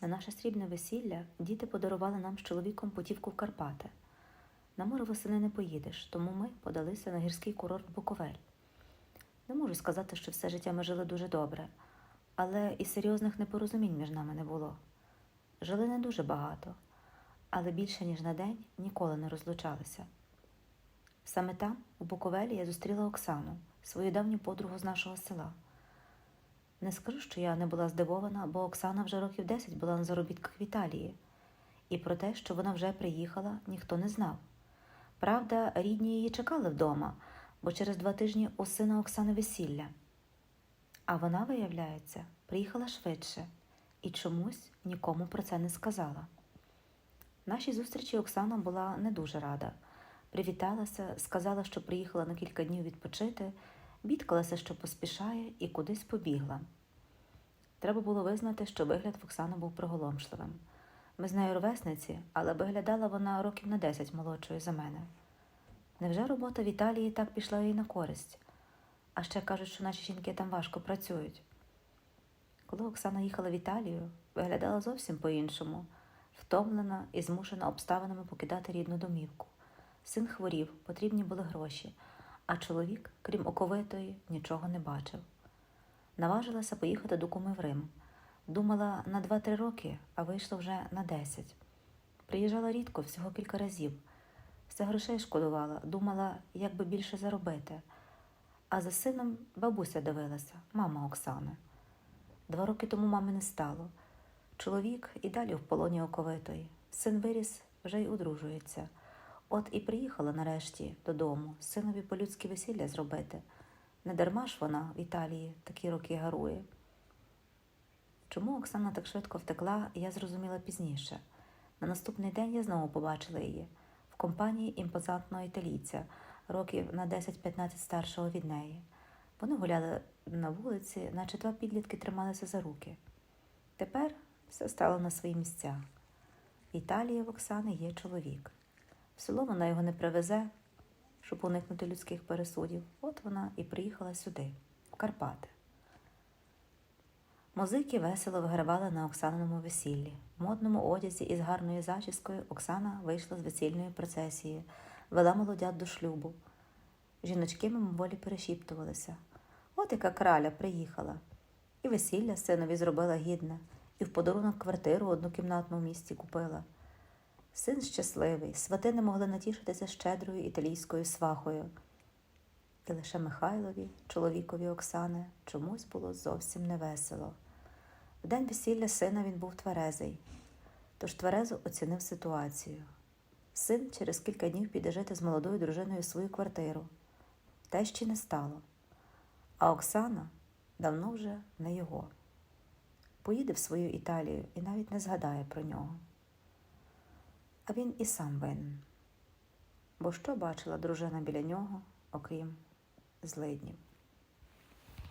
На наше срібне весілля діти подарували нам з чоловіком путівку в Карпати. На море восени не поїдеш, тому ми подалися на гірський курорт Буковель. Не можу сказати, що все життя ми жили дуже добре, але і серйозних непорозумінь між нами не було. Жили не дуже багато, але більше, ніж на день, ніколи не розлучалися. Саме там, у Буковелі, я зустріла Оксану, свою давню подругу з нашого села. Не скажу, що я не була здивована, бо Оксана вже років 10 була на заробітках в Італії, і про те, що вона вже приїхала, ніхто не знав. Правда, рідні її чекали вдома, бо через два тижні у сина Оксани весілля. А вона, виявляється, приїхала швидше і чомусь нікому про це не сказала. Нашій зустрічі Оксана була не дуже рада. Привіталася, сказала, що приїхала на кілька днів відпочити, бідкалася, що поспішає, і кудись побігла. Треба було визнати, що вигляд в Оксани був приголомшливим. Ми з нею ровесниці, але виглядала вона років на 10 молодшою за мене. Невже робота в Італії так пішла їй на користь? А ще кажуть, що наші жінки там важко працюють. Коли Оксана їхала в Італію, виглядала зовсім по-іншому, втомлена і змушена обставинами покидати рідну домівку. Син хворів, потрібні були гроші, а чоловік, крім оковитої, нічого не бачив. Наважилася поїхати до куми в Рим. Думала на 2-3 роки, а вийшло вже на 10. Приїжджала рідко, всього кілька разів. Все грошей шкодувала, думала, як би більше заробити. А за сином бабуся дивилася, мама Оксани. Два роки тому мами не стало. Чоловік і далі в полоні оковитої. Син виріс, вже й одружується. От і приїхала нарешті додому, синові по-людськи весілля зробити. Не дарма ж вона в Італії такі роки гарує. Чому Оксана так швидко втекла, я зрозуміла пізніше. На наступний день я знову побачила її в компанії імпозантного італійця, років на 10-15 старшого від неї. Вони гуляли на вулиці, наче два підлітки трималися за руки. Тепер все стало на свої місця. В Італії в Оксани є чоловік. В село вона його не привезе, щоб уникнути людських пересудів. От вона і приїхала сюди, в Карпати. Музики весело вигравали на Оксаниному весіллі. В модному одязі із гарною зачіскою Оксана вийшла з весільної процесії, вела молодят до шлюбу. Жіночки мимоволі перешіптувалися. От яка краля приїхала. І весілля синові зробила гідне, і в подарунок квартиру однокімнатну в місті купила. Син щасливий, свати не могли натішитися щедрою італійською свахою. І лише Михайлові, чоловікові Оксани, чомусь було зовсім невесело. В день весілля сина він був тверезий, тож тверезо оцінив ситуацію. Син через кілька днів піде жити з молодою дружиною свою квартиру. Те ще не стало. А Оксана давно вже не його. Поїде в свою Італію і навіть не згадає про нього. А він і сам винен. Бо що бачила дружина біля нього, окрім злиднів?